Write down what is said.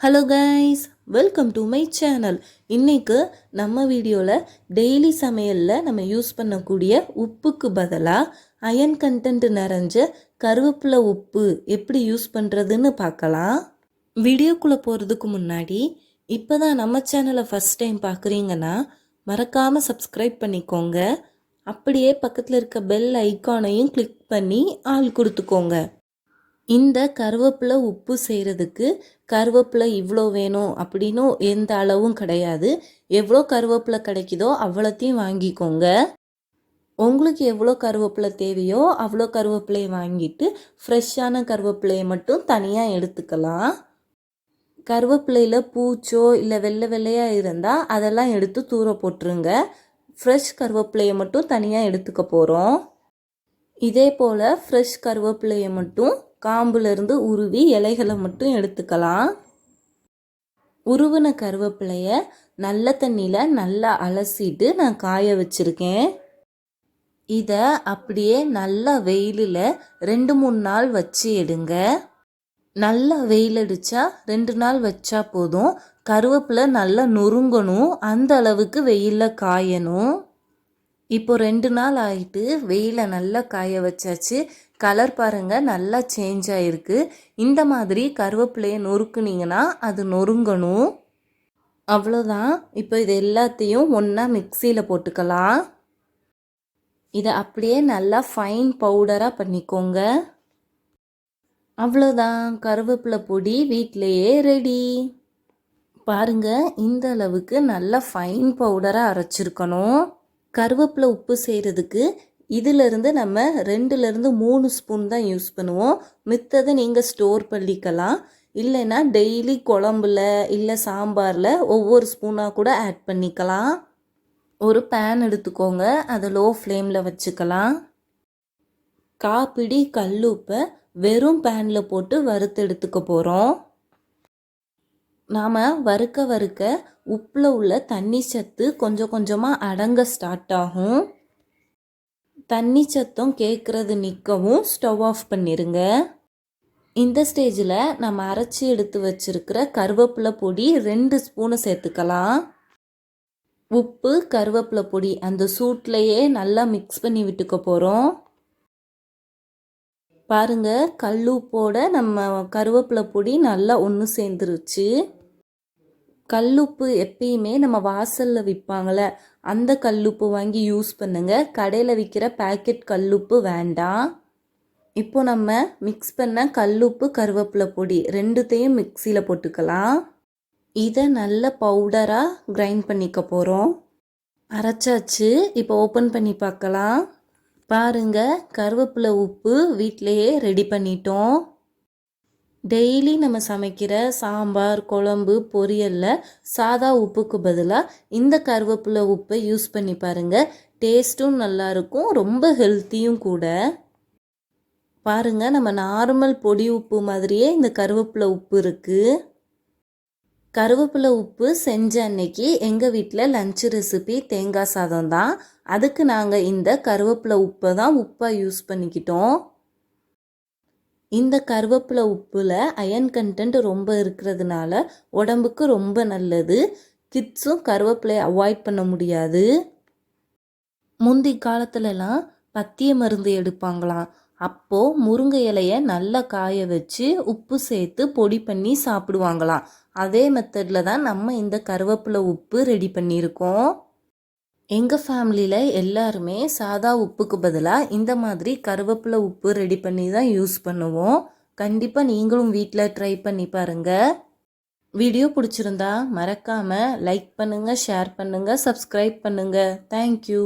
Hello guys welcome to my channel இன்றைக்கு நம்ம வீடியோவில் டெய்லி சமையலில் நம்ம யூஸ் பண்ணக்கூடிய உப்புக்கு பதிலாக அயன் கண்டென்ட் நிறைஞ்ச கருவேப்பிலை உப்பு எப்படி யூஸ் பண்ணுறதுன்னு பார்க்கலாம். வீடியோக்குள்ளே போகிறதுக்கு முன்னாடி இப்போ தான் நம்ம சேனலை ஃபஸ்ட் டைம் பார்க்குறீங்கன்னா மறக்காமல் சப்ஸ்கிரைப் பண்ணிக்கோங்க. அப்படியே பக்கத்தில் இருக்க பெல் ஐக்கானையும் கிளிக் பண்ணி ஆள் கொடுத்துக்கோங்க. இந்த கருவேப்பிலை உப்பு செய்கிறதுக்கு கருவேப்பிலை இவ்வளோ வேணும் அப்படின்னு எந்த அளவும் கிடையாது. எவ்வளோ கருவேப்பிலை கிடைக்குதோ அவ்வளோத்தையும் வாங்கிக்கோங்க. உங்களுக்கு எவ்வளோ கருவேப்பிலை தேவையோ அவ்வளோ கருவேப்பிலையை வாங்கிட்டு ஃப்ரெஷ்ஷான கருவேப்பிலையை மட்டும் தனியாக எடுத்துக்கலாம். கருவேப்பிலையில் பூச்சோ இல்லை வெள்ளை வெள்ளையாக இருந்தால் அதெல்லாம் எடுத்து தூர போட்டுருங்க. ஃப்ரெஷ் கருவேப்பிலையை மட்டும் தனியாக எடுத்துக்க போகிறோம் இதே போல் ஃப்ரெஷ் கருவேப்பிலையை மட்டும் காம்புலேருந்து உருவி இலைகளை மட்டும் எடுத்துக்கலாம். உருவின கருவேப்பிலைய நல்ல தண்ணியில் நல்லா அலசிட்டு நான் காய வச்சுருக்கேன். இதை அப்படியே நல்லா வெயிலில் ரெண்டு மூணு நாள் வச்சு எடுங்க. நல்லா வெயில் அடித்தா ரெண்டு நாள் வச்சா போதும். கருவேப்பிலை நல்லா நொறுங்கணும். அந்த அளவுக்கு வெயிலில் காயணும். இப்போ ரெண்டு நாள் ஆகிட்டு வெயில நல்லா காய வச்சாச்சு. கலர் பாருங்க நல்லா சேஞ்ச் ஆகிருக்கு இந்த மாதிரி கருவேப்பிலையை நொறுக்குனீங்கன்னா அது நொறுங்கணும். அவ்வளோதான். இப்போ இது எல்லாத்தையும் ஒன்றா மிக்சியில் போட்டுக்கலாம். இதை அப்படியே நல்லா ஃபைன் பவுடராக பண்ணிக்கோங்க. அவ்வளோதான். கருவேப்பிலை பொடி வீட்டிலையே ரெடி பாருங்க இந்த அளவுக்கு நல்லா ஃபைன் பவுடராக அரைச்சிருக்கணும். கருவேப்பிலை உப்பு செய்கிறதுக்கு இதிலிருந்து நம்ம ரெண்டுலேருந்து மூணு ஸ்பூன் தான் யூஸ் பண்ணுவோம். மித்ததை நீங்கள் ஸ்டோர் பண்ணிக்கலாம். இல்லைன்னா டெய்லி குழம்புல இல்லை சாம்பாரில் ஒவ்வொரு ஸ்பூனாக கூட ஆட் பண்ணிக்கலாம். ஒரு பேன் எடுத்துக்கோங்க. அதை லோ ஃப்ளேமில் வச்சுக்கலாம். காப்பிடி கல்லுப்பை வெறும் பேனில் போட்டு வறுத்து எடுத்துக்க போகிறோம் நாம் வறுக்க வறுக்க உப்பில் உள்ள தண்ணி சத்து கொஞ்சம் கொஞ்சமாக அடங்க ஸ்டார்ட் ஆகும். தண்ணி சத்தம் கேட்குறது நிற்கவும் ஸ்டவ் ஆஃப் பண்ணிடுங்க இந்த ஸ்டேஜில் நம்ம அரைச்சி எடுத்து வச்சுருக்கிற கருவேப்பிலை பொடி ரெண்டு ஸ்பூனை சேர்த்துக்கலாம். உப்பு கருவேப்பிலை பொடி அந்த சூட்லேயே நல்லா மிக்ஸ் பண்ணி விட்டுக்க போகிறோம் பாருங்க கல்லுப்போட நம்ம கருவேப்பிலை பொடி நல்லா ஒன்று சேர்ந்துருச்சு. கல்லுப்பு எப்பயுமே நம்ம வாசலில் விற்பாங்கள அந்த கல்லுப்பு வாங்கி யூஸ் பண்ணுங்க. கடையில் விற்கிற பேக்கெட் கல்லுப்பு வேண்டாம். இப்போ நம்ம மிக்ஸ் பண்ண கல்லுப்பு கருவேப்பிலை பொடி ரெண்டுத்தையும் மிக்சியில் போட்டுக்கலாம். இதை நல்ல பவுடராக கிரைண்ட் பண்ணிக்க போகிறோம் அரைச்சாச்சு. இப்போ ஓப்பன் பண்ணி பார்க்கலாம். பாருங்கள் கருவேப்பிலை உப்பு வீட்டிலையே ரெடி பண்ணிட்டோம். டெய்லி நம்ம சமைக்கிற சாம்பார் குழம்பு பொரியலில் சாதா உப்புக்கு பதிலாக இந்த கருவேப்பிலை உப்பை யூஸ் பண்ணி பாருங்கள் டேஸ்ட்டும் நல்லாயிருக்கும் ரொம்ப ஹெல்த்தியும் கூட. பாருங்கள் நம்ம நார்மல் பொடி உப்பு மாதிரியே இந்த கருவேப்பிலை உப்பு இருக்குது கருவேப்பிலை உப்பு செஞ்ச அன்னைக்கு எங்கள் வீட்டில் லஞ்ச் ரெசிபி தேங்காய் சாதம் தான். அதுக்கு நாங்கள் இந்த கருவேப்பிலை உப்பை தான் உப்பாக யூஸ் பண்ணிக்கிட்டோம். இந்த கருவேப்பிலை உப்பில் அயன் கண்டென்ட் ரொம்ப இருக்கிறதுனால உடம்புக்கு ரொம்ப நல்லது. கிட்ஸும் கருவேப்பிலையை அவாய்ட் பண்ண முடியாது. முந்தி காலத்துலலாம் பத்திய மருந்து எடுப்பாங்களாம். அப்போது முருங்கை இலையை நல்லா காய வச்சு உப்பு சேர்த்து பொடி பண்ணி சாப்பிடுவாங்களாம். அதே மெத்தடில் தான் நம்ம இந்த கருவேப்பிலை உப்பு ரெடி பண்ணியிருக்கோம். எங்கள் ஃபேமிலியில் எல்லாருமே சாதா உப்புக்கு பதிலாக இந்த மாதிரி கருவேப்பிலை உப்பு ரெடி பண்ணி தான் யூஸ் பண்ணுவோம். கண்டிப்பாக நீங்களும் வீட்டில் ட்ரை பண்ணி பாருங்கள் வீடியோ பிடிச்சிருந்தா மறக்காமல் லைக் பண்ணுங்கள் ஷேர் பண்ணுங்கள் சப்ஸ்கிரைப் பண்ணுங்கள் தேங்க்யூ